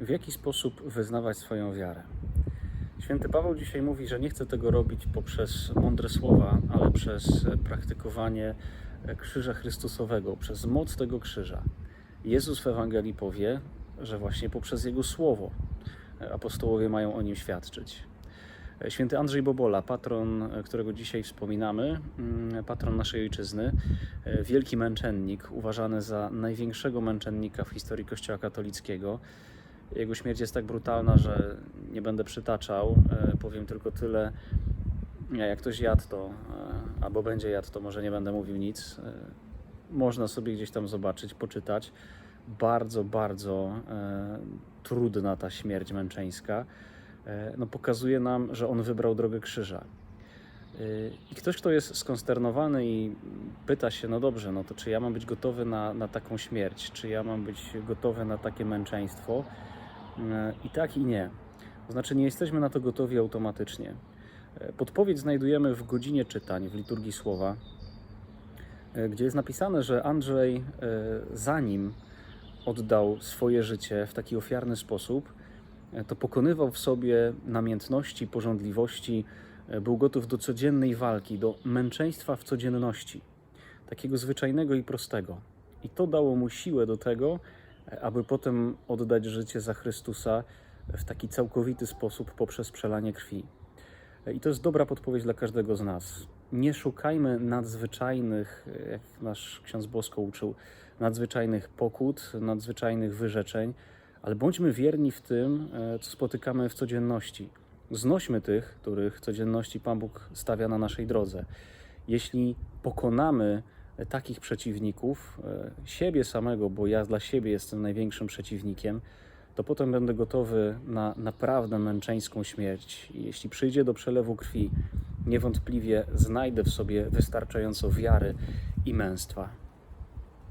w jaki sposób wyznawać swoją wiarę. Święty Paweł dzisiaj mówi, że nie chce tego robić poprzez mądre słowa, ale przez praktykowanie krzyża Chrystusowego, przez moc tego krzyża. Jezus w Ewangelii powie, że właśnie poprzez Jego słowo apostołowie mają o nim świadczyć. Święty Andrzej Bobola, patron, którego dzisiaj wspominamy, patron naszej ojczyzny, wielki męczennik, uważany za największego męczennika w historii Kościoła katolickiego. Jego śmierć jest tak brutalna, że nie będę przytaczał, powiem tylko tyle. Jak ktoś jadł to, albo będzie jadł, to może nie będę mówił nic. Można sobie gdzieś tam zobaczyć, poczytać. Bardzo, bardzo e, trudna ta śmierć męczeńska no, pokazuje nam, że on wybrał drogę krzyża. I ktoś, kto jest skonsternowany i pyta się, no dobrze, no to czy ja mam być gotowy na, na taką śmierć, czy ja mam być gotowy na takie męczeństwo? I tak, i nie. To znaczy, nie jesteśmy na to gotowi automatycznie. Podpowiedź znajdujemy w godzinie czytań, w liturgii słowa, gdzie jest napisane, że Andrzej, zanim oddał swoje życie w taki ofiarny sposób, to pokonywał w sobie namiętności, pożądliwości, był gotów do codziennej walki, do męczeństwa w codzienności, takiego zwyczajnego i prostego. I to dało mu siłę do tego, aby potem oddać życie za Chrystusa w taki całkowity sposób poprzez przelanie krwi. I to jest dobra podpowiedź dla każdego z nas. Nie szukajmy nadzwyczajnych, jak nasz ksiądz Bosko uczył, nadzwyczajnych pokut, nadzwyczajnych wyrzeczeń, ale bądźmy wierni w tym, co spotykamy w codzienności. Znośmy tych, których codzienności Pan Bóg stawia na naszej drodze. Jeśli pokonamy takich przeciwników, siebie samego, bo ja dla siebie jestem największym przeciwnikiem, to potem będę gotowy na naprawdę męczeńską śmierć. Jeśli przyjdzie do przelewu krwi, niewątpliwie znajdę w sobie wystarczająco wiary i męstwa.